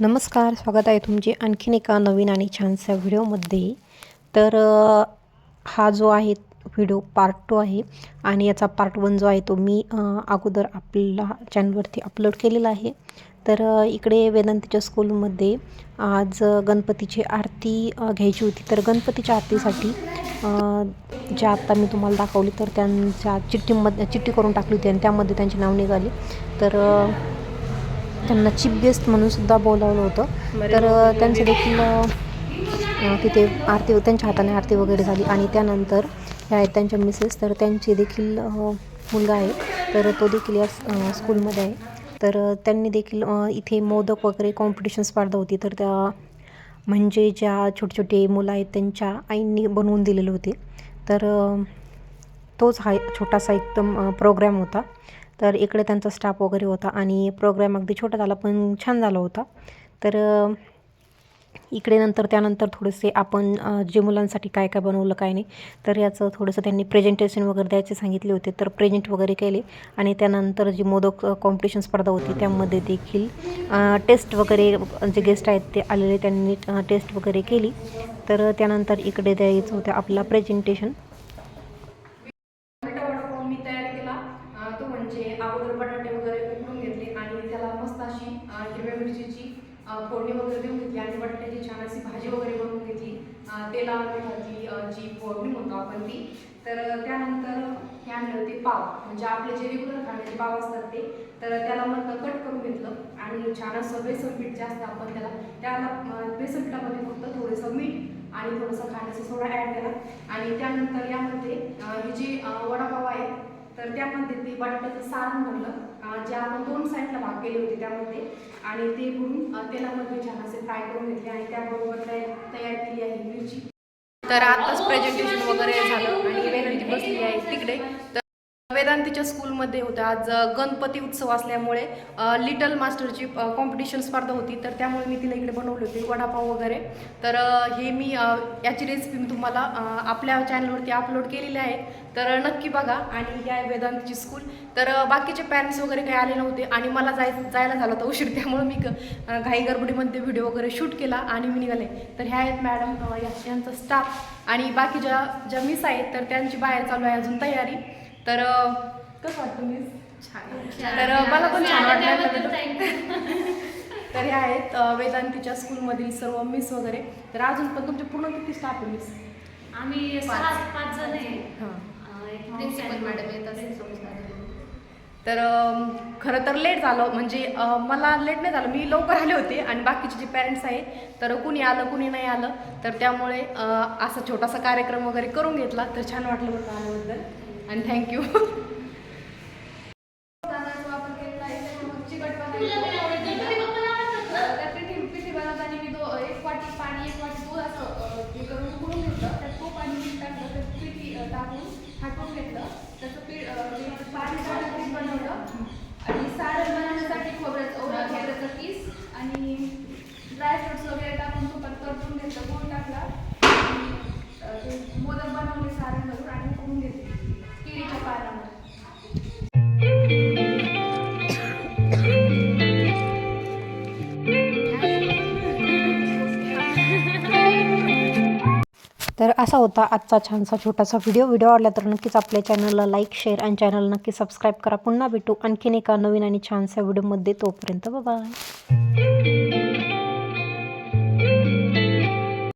नमस्कार स्वागत आहे तुमचे आणखीन एका नवीन आणि छानशा व्हिडिओमध्ये. तर हा जो आहे व्हिडिओ पार्ट टू आहे आणि याचा पार्ट वन जो आहे तो मी अगोदर आपल्या चॅनलवरती अपलोड केलेला आहे. तर इकडे वेदांतीच्या स्कूलमध्ये आज गणपतीची आरती घ्यायची होती. तर गणपतीच्या आरतीसाठी जे ज्या आत्ता मी तुम्हाला दाखवली तर त्यांच्या चिठ्ठीमध्ये चिठ्ठी करून टाकली होती आणि त्यामध्ये त्यांचे नाव निघाले. तर त्यांना चीफ गेस्ट म्हणून सुद्धा बोलावलं होतं. तर त्यांचं देखील तिथे आरती त्यांच्या हाताने आरती वगैरे झाली आणि त्यानंतर ह्या आहेत त्यांच्या मिसेस तर त्यांचे देखील मुलगा आहे. तर तो देखील या स्कूलमध्ये आहे. तर त्यांनी देखील इथे मोदक वगैरे कॉम्पिटिशन स्पर्धा होती. तर त्या म्हणजे ज्या छोटे छोटे मुलं आहेत त्यांच्या आईंनी बनवून दिलेले होते. तर तोच हा छोटासा एकदम प्रोग्रॅम होता. तर इकडे त्यांचा स्टाफ वगैरे होता आणि प्रोग्राम अगदी छोटा झाला पण छान झाला होता. तर इकडे नंतर त्यानंतर थोडेसे आपण जे मुलांसाठी काय काय बनवलं काय नाही तर याचं थोडंसं त्यांनी प्रेझेंटेशन वगैरे द्यायचे सांगितले होते. तर प्रेझेंट वगैरे केले आणि त्यानंतर जी मोदक कॉम्पिटिशन स्पर्धा होती त्यामध्ये देखील टेस्ट वगैरे जे गेस्ट आहेत ते आलेले त्यांनी टेस्ट वगैरे केली. तर त्यानंतर इकडे द्यायचं होतं आपला प्रेझेंटेशन बटाटा वडापाव मी तयार केला अं, तो म्हणजे अगोदर बटाटे वगैरे उकडून घेतले आणि त्याला मस्त अशी हिरव्या मिरचीची फोडणी वगैरे देऊन घेतली आणि बटाट्याची छान अशी भाजी वगैरे बनवून घेतली. तेला तेलावर घातली जी फोडणी म्हणतो आपण ती. तर त्यानंतर हे आणले होते पाव. म्हणजे आपले जे रेग्युलर खाण्याचे पाव असतात ते. तर त्याला मग कट करून घेतलं आणि छान असं बेसन पीठ जास्त आपण त्याला त्याला बेसन पिठामध्ये फक्त थोडंसं मीठ आणि थोडंसं खाण्याचा सोडा ॲड केला. आणि त्यानंतर यामध्ये हे जे वडा तर त्यामध्ये ते बटाट्याचं सारण भरलं. जे आपण दोन साईडला भाग केले होते त्यामध्ये. आणि ते भरून तेलामध्ये छान असे फ्राय करून घेतले आणि त्याबरोबर तयार केली आहे मिरची. तर आताच प्रेझेंटेशन वगैरे झालं आणि बसली आहे तिकडे. वेदांतीच्या स्कूलमध्ये होत्या आज गणपती उत्सव असल्यामुळे लिटल मास्टरची कॉम्पिटिशन स्पर्धा होती. तर त्यामुळे मी तिला इकडे बनवली होती वडापाव वगैरे. तर हे मी याची रेसिपी मी तुम्हाला आपल्या चॅनलवरती अपलोड केलेली आहे. तर नक्की बघा. आणि ही आहे वेदांतीची स्कूल तर बाकीचे पॅरेंट्स वगैरे काही आले नव्हते आणि मला जाय जायला झालं होतं उशीर. त्यामुळे मी ग- घाई गरबडीमध्ये व्हिडिओ वगैरे शूट केला आणि मी निघाले. तर ह्या आहेत मॅडम यांचा स्टाफ आणि बाकी ज्या ज्या मिस आहेत तर त्यांची बाहेर चालू आहे अजून तयारी. तर कसं वाटतं मिस छान. तर मला पण छान वाटलं तर ह्या आहेत वेदांतीच्या स्कूलमधील सर्व मिस वगैरे. तर अजून पण तुमचे पूर्ण किती स्टाफ आहे मिस आम्ही पाच. जण हां. तर खरं तर लेट झालं म्हणजे मला लेट नाही झालं. मी लवकर आले होते आणि बाकीचे जे पॅरेंट्स आहेत तर कुणी आलं कुणी नाही आलं. तर त्यामुळे असा छोटासा कार्यक्रम वगैरे करून घेतला. तर छान वाटलं का आल्याबद्दल. आणि थँक्यू तर असा होता आजचा छानसा छोटासा व्हिडिओ व्हिडिओ आवडला तर नक्कीच आपल्या चॅनलला लाईक शेअर आणि चॅनल नक्की सबस्क्राईब करा. पुन्हा भेटू आणखीन एका नवीन आणि छानशा व्हिडिओमध्ये तोपर्यंत बाय